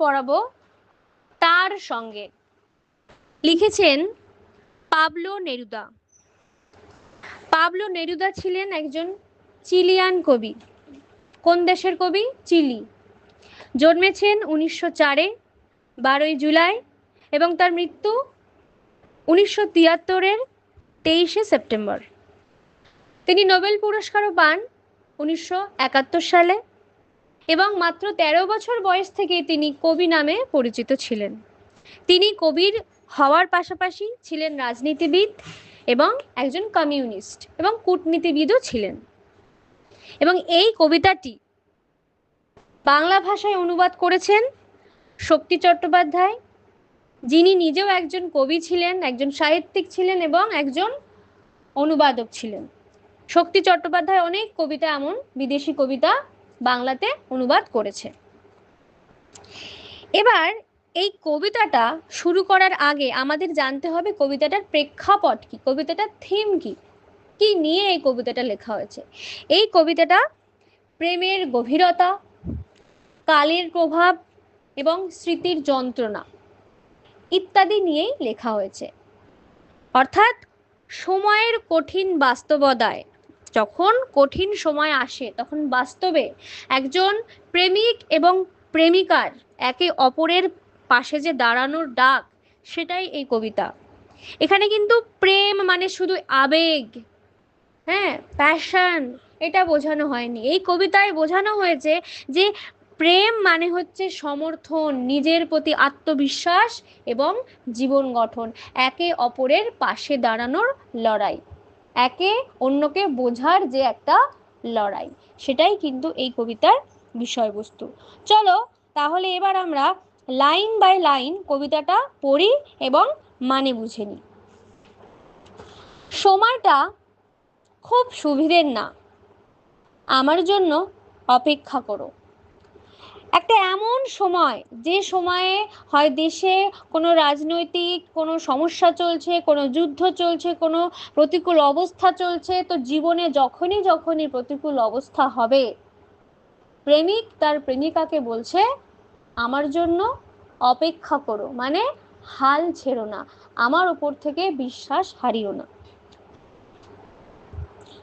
পড়াবো তার সঙ্গে। লিখেছেন পাবলো নেরুদা। পাবলো নেরুদা ছিলেন একজন চিলিয়ান কবি। কোন দেশের কবি? চিলি। জন্মেছেন উনিশশো চারে, বারোই জুলাই, এবং তার মৃত্যু উনিশশো তিয়াত্তরের তেইশে সেপ্টেম্বর। তিনি নোবেল পুরস্কারও পান উনিশশো একাত্তর সালে। এবং মাত্র ১৩ বছর বয়স থেকেই তিনি কবি নামে পরিচিত ছিলেন। তিনি কবির হওয়ার পাশাপাশি ছিলেন রাজনীতিবিদ এবং একজন কমিউনিস্ট এবং কূটনীতিবিদও ছিলেন। এবং এই কবিতাটি বাংলা ভাষায় অনুবাদ করেছেন শক্তি চট্টোপাধ্যায়, যিনি নিজেও একজন কবি ছিলেন, একজন সাহিত্যিক ছিলেন এবং একজন অনুবাদক ছিলেন। শক্তি চট্টোপাধ্যায় অনেক কবিতা এমন বিদেশি কবিতা বাংলাতে অনুবাদ করেছে। এবার এই কবিতাটা শুরু করার আগে আমাদের জানতে হবে কবিতাটার প্রেক্ষাপট কি, কবিতাটার থিম কি কি নিয়ে এই কবিতাটা লেখা হয়েছে। এই কবিতাটা প্রেমের গভীরতা, কালের প্রভাব এবং স্মৃতির যন্ত্রণা ইত্যাদি নিয়েই লেখা হয়েছে। অর্থাৎ সময়ের কঠিন বাস্তবতায় যখন কঠিন সময় আসে, তখন বাস্তবে একজন প্রেমিক এবং প্রেমিকার একে অপরের পাশে যে দাঁড়ানোর ডাক, সেটাই এই কবিতা। এখানে কিন্তু প্রেম মানে শুধু আবেগ হ্যাঁ প্যাশন এটা বোঝানো হয়নি। এই কবিতায় বোঝানো হয়েছে যে প্রেম মানে হচ্ছে সমর্থন, নিজের প্রতি আত্মবিশ্বাস এবং জীবন গঠন, একে অপরের পাশে দাঁড়ানোর লড়াই। একে অন্যকে বোঝার যে একটা লড়াই, সেটাই কিন্তু এই কবিতার বিষয়বস্তু। চলো তাহলে এবার আমরা লাইন বাই লাইন কবিতাটা পড়ি এবং মানে বুঝে নিই। সময়টা খুব সুবিধের না। আমার জন্য অপেক্ষা করো। একটা এমন সময়? যে সময়ে হয় দেশে কোনো রাজনৈতিক কোনো সমস্যা চলছে, কোনো যুদ্ধ চলছে, কোনো প্রতিকূল অবস্থা চলছে, তো জীবনে যখনই যখনই প্রতিকূল অবস্থা হবে, প্রেমিক তার প্রেমিকাকে বলছে, আমার জন্য অপেক্ষা করো। মানে হাল ছেড়ো না, আমার উপর থেকে বিশ্বাস হারিও না।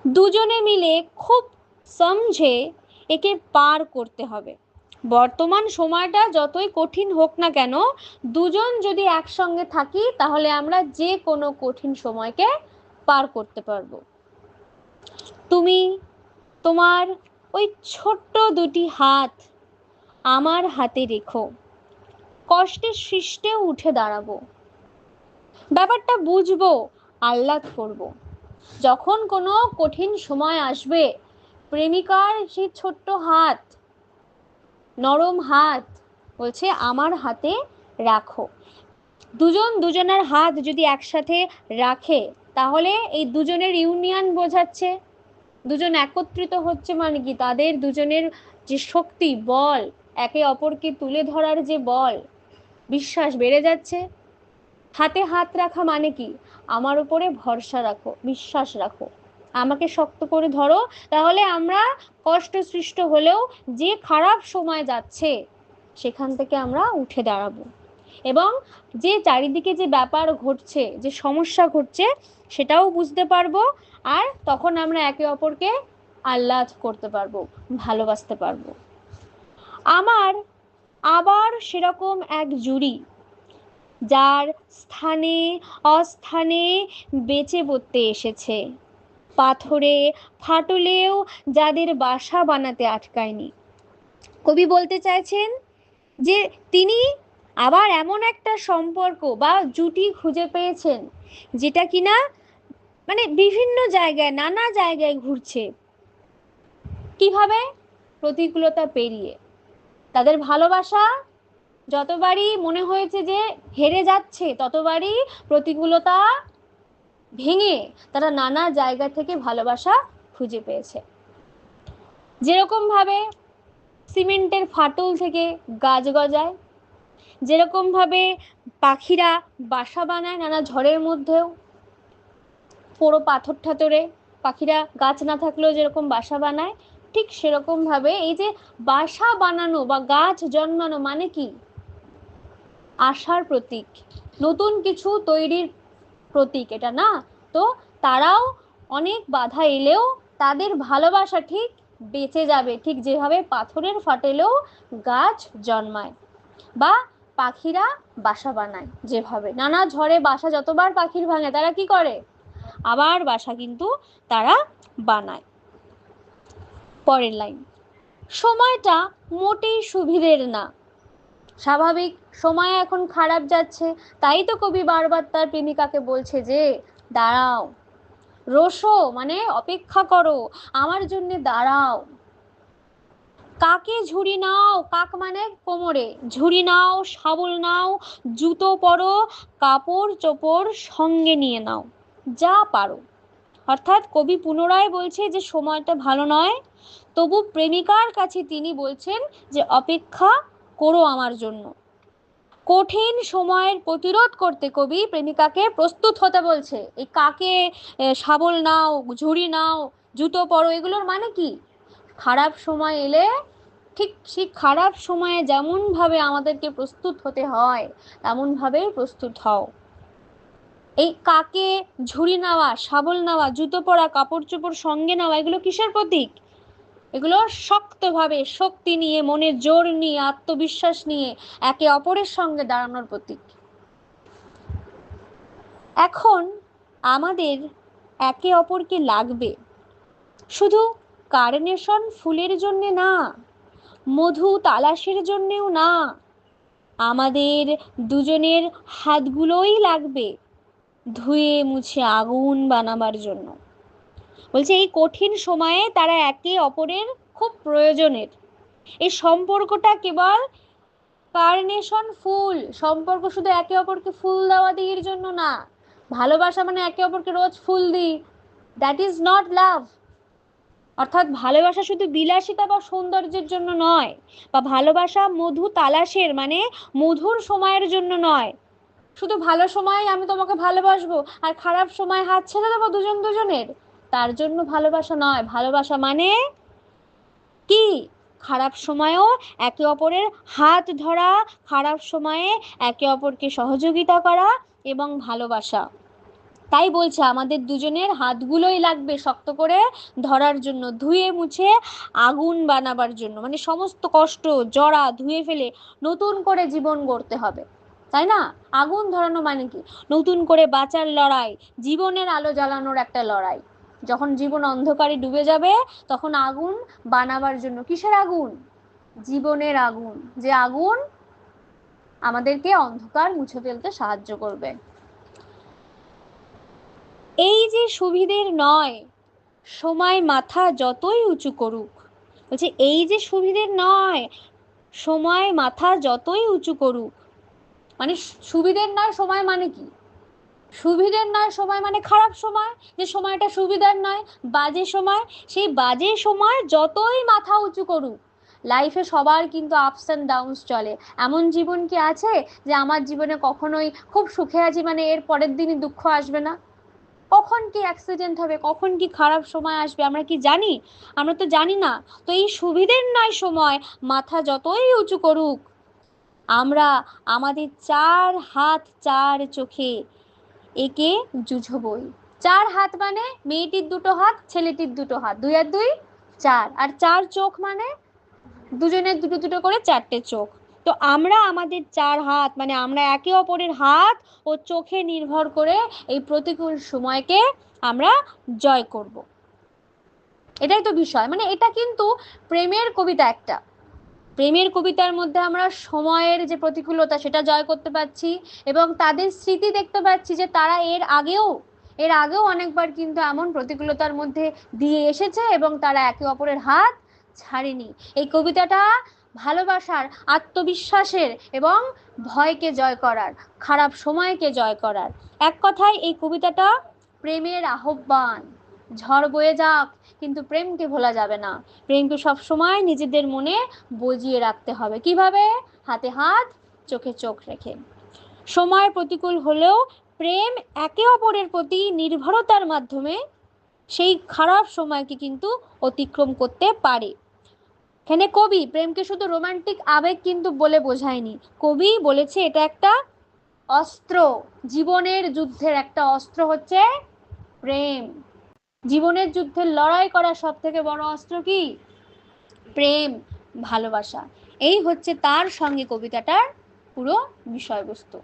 দুজনে মিলে খুব সমঝে একে পার করতে হবে। বর্তমান সময়টা যতই কঠিন হোক না কেন, দুজন যদি একসঙ্গে থাকি, তাহলে আমরা যে কোনো কঠিন সময়কে পার করতে পারব। তুমি, তোমার ওই ছোট্ট দুটি হাত আমার হাতে রেখো। কষ্টের সৃষ্টেও উঠে দাঁড়াবো। ব্যাপারটা বুঝব, আহ্লাদ করব। যখন কোনো কঠিন সময় আসবে, প্রেমিকার সেই ছোট্ট হাত নরম হাত বলছে, আমার হাতে রাখো। দুজন দুজনের হাত যদি একসাথে রাখে, তাহলে এই দুজনের ইউনিয়ন বোঝাচ্ছে। দুজন একত্রিত হচ্ছে মানে কি? তাদের দুজনের যে শক্তি, বল, একে অপরকে তুলে ধরার যে বল, বিশ্বাস বেড়ে যাচ্ছে। হাতে হাত রাখা মানে কি? আমার উপরে ভরসা রাখো, বিশ্বাস রাখো। আমাকে শক্ত করে ধরো, তাহলে আমরা কষ্ট সৃষ্ট হলেও যে খারাপ সময় যাচ্ছে, সেখান থেকে আমরা উঠে দাঁড়াবো। এবং যে চারিদিকে যে ব্যাপার ঘটছে, যে সমস্যা ঘটছে, সেটাও বুঝতে পারব আর তখন আমরা একে অপরকে আহ্লাদ করতে পারব, ভালোবাসতে পারব। আমার আবার সেরকম এক জুড়ি, যার স্থানে অস্থানে বেঁচে পড়তে এসেছে। পাথরে, ফাটলেও যাদের বাসা বানাতে আটকায়নি। কবি বলতে চাইছেন যে তিনি আবার এমন একটা সম্পর্ক বা জুটি খুঁজে পেয়েছেন, যেটা কিনা মানে বিভিন্ন জায়গায়, নানা জায়গায় ঘুরছে। কীভাবে? প্রতিকূলতা পেরিয়ে। তাদের ভালোবাসা যতবারই মনে হয়েছে যে হেরে যাচ্ছে, ততবারই প্রতিকূলতা ভেঙে তারা নানা জায়গা থেকে ভালোবাসা খুঁজে পেয়েছে। যেরকমভাবে সিমেন্টের ফাটল থেকে গাছ গজায় যেরকমভাবে পাখিরা বাসা বানায় নানা ঝড়ের মধ্যেও, পোড়ো পাথর ঠাথরে পাখিরা গাছ না থাকলেও যেরকম বাসা বানায়, ঠিক সেরকমভাবে এই যে বাসা বানানো বা গাছ জন্মানো মানে কি? আশার প্রতীক। নতুন কিছু তৈরির প্রতীক, এটা না? তো তারাও অনেক বাধা এলেও তাদের ভালোবাসা ঠিক বেঁচে যাবে, ঠিক যেভাবে পাথরের ফাটেলেও গাছ জন্মায় বা পাখিরা বাসা বানায় যেভাবে। নানা ঝড়ে বাসা যতবার পাখির ভাঙে, তারা কি করে? আবার বাসা কিন্তু তারা বানায়। পরের লাইন সময়টা মোটেই সুবিধের না। স্বাভাবিক সময় এখন খারাপ যাচ্ছে। তাই তো কবি বারবার তার প্রেমিকাকে বলছে যে, দাঁড়াও, রোসো মানে অপেক্ষা করো, আমার জন্য দাঁড়াও। কাকে ঝুড়ি নাও, কাক মানে কোমরে। ঝুড়ি নাও, শাবল নাও, জুতো পরো, কাপড় চোপড় সঙ্গে নিয়ে নাও, যা পারো। অর্থাৎ কবি পুনরায় বলছে যে, সময়টা ভালো নয়। তবু প্রেমিকার কাছে তিনি বলছেন যে, অপেক্ষা করো আমার জন্য। কঠিন সময়ের প্রতিরোধ করতে কবি প্রেমিকাকে প্রস্তুত হতে বলছে। এই কাকে শাবল নাও, ঝুড়ি নাও, জুতো পরো, এগুলোর মানে কি? খারাপ সময় এলে ঠিক সেই খারাপ সময়ে যেমনভাবে আমাদেরকে প্রস্তুত হতে হয়, তেমনভাবেই প্রস্তুত হও। এই কাকে, ঝুড়ি নেওয়া, শাবল নেওয়া, জুতো পরা, কাপড় চোপড় সঙ্গে নেওয়া, এগুলো কিসের প্রতীক? এগুলো শক্তভাবে শক্তি নিয়ে, মনের জোর নিয়ে, আত্মবিশ্বাস নিয়ে একে অপরের সঙ্গে দাঁড়ানোর প্রতীক। এখন আমাদের একে অপরকে লাগবে শুধু কার্নেশন ফুলের জন্য না, মধু তালাশের জন্যেও না, আমাদের দুজনের হাতগুলোই লাগবে ধুয়ে মুছে আগুন বানাবার জন্য। বলছে, এই কঠিন সময়ে তারা একে অপরের খুব প্রয়োজনের। এই সম্পর্কটা কেবল কার্নেশন ফুল। সম্পর্ক শুধু একে অপরকে ফুল দেওয়া দিয়ের জন্য না। ভালোবাসা মানে একে অপরকে রোজ ফুল দিই। দ্যাট ইজ নট লাভ অর্থাৎ ভালোবাসা শুধু বিলাসিতা বা সৌন্দর্যের জন্য নয়, বা ভালোবাসা মধু তালাশের মানে মধুর সময়ের জন্য নয়। শুধু ভালো সময় আমি তোমাকে ভালোবাসবো, আর খারাপ সময় হাত ছেড়ে দেবো দুজন দুজনের? তার জন্য ভালোবাসা নয়। ভালোবাসা মানে কি? খারাপ সময়েও একে অপরের হাত ধরা, খারাপ সময়ে একে অপরকে সহযোগিতা করা এবং ভালোবাসা। তাই বলছে, আমাদের দুজনের হাতগুলোই লাগবে শক্ত করে ধরার জন্য, ধুয়ে মুছে আগুন বানাবার জন্য। মানে সমস্ত কষ্ট জড়া ধুয়ে ফেলে নতুন করে জীবন গড়তে হবে। তাই না? আগুন ধরানো মানে কি? নতুন করে বাঁচার লড়াই, জীবনের আলো জ্বালানোর একটা লড়াই। যখন জীবন অন্ধকারে ডুবে যাবে, তখন আগুন বানাবার জন্য। কিসের আগুন? জীবনের আগুন। যে আগুন আমাদেরকে অন্ধকার মুছে ফেলতে সাহায্য করবে। এই যে সুবিধের নয়, সময় মাথা যতই উঁচু করুক, বলছে এই যে সুবিধের নয়, সময় মাথা যতই উঁচু করুক মানে সুবিধের নয়, সময় মানে কি? সুবিধের নয় সময় মানে খারাপ সময়, যে সময়টা সুবিধার নয়, বাজে সময়, সেই বাজে সময় যতই মাথা উঁচু করুক লাইফে সবার কিন্তু আপস অ্যান্ড ডাউনস চলে। এমন জীবন কি আছে যে আমার জীবনে কখনোই খুব সুখে আছি মানে এর পরের দিনই দুঃখ আসবে না? কখন কি অ্যাক্সিডেন্ট হবে, কখন কি খারাপ সময় আসবে, আমরা কি জানি? আমরা তো জানি না। তো এই সুবিধের নয় সময় মাথা যতই উঁচু করুক, আমরা আমাদের চার হাত চার চোখে একে জুঝবই চার হাত মানে মেয়েটির দুটো হাত, ছেলেটির দুটো হাত। দুই আর দুই, চার। আর চার চোখ মানে দুজনের দুটো দুটো করে চারটে চোখ। তো আমরা আমাদের চার হাত মানে আমরা একে অপরের হাত ও চোখে নির্ভর করে এই প্রতিকূল সময়কে আমরা জয় করব। এটাই তো বিষয়। মানে এটা কিন্তু প্রেমের কবিতা একটা। প্রেমের কবিতার মধ্যে আমরা সময়ের যে প্রতিকূলতা সেটা জয় করতে পারছি এবং তাদের স্মৃতি দেখতে পাচ্ছি যে তারা এর আগেও এর আগেও অনেকবার কিন্তু এমন প্রতিকূলতার মধ্যে দিয়ে এসেছে এবং তারা একে অপরের হাত ছাড়েনি। এই কবিতাটা ভালোবাসার, আত্মবিশ্বাসের এবং ভয়কে জয় করার, খারাপ সময়কে জয় করার। এক কথায় এই কবিতাটা প্রেমের আহ্বান। ঝড় বয়ে যাক, কিন্তু প্রেমকে ভোলা যাবে না। প্রেমকে সবসময় নিজেদের মনে বজিয়ে রাখতে হবে। কীভাবে? হাতে হাত, চোখে চোখ রেখে। সময় প্রতিকূল হলেও প্রেম একে অপরের প্রতি নির্ভরতার মাধ্যমে সেই খারাপ সময়কে কিন্তু অতিক্রম করতে পারে। এখানে কবি, প্রেমকে শুধু রোমান্টিক আবেগ কিন্তু বলে বোঝায়নি। কবি বলেছে, এটা একটা অস্ত্র। জীবনের যুদ্ধের একটা অস্ত্র হচ্ছে প্রেম। জীবনের যুদ্ধে লড়াই করা সব থেকে বড় অস্ত্র কি? প্রেম, ভালোবাসা। এই হচ্ছে তার সঙ্গে কবিতাটার পুরো বিষয়বস্তু।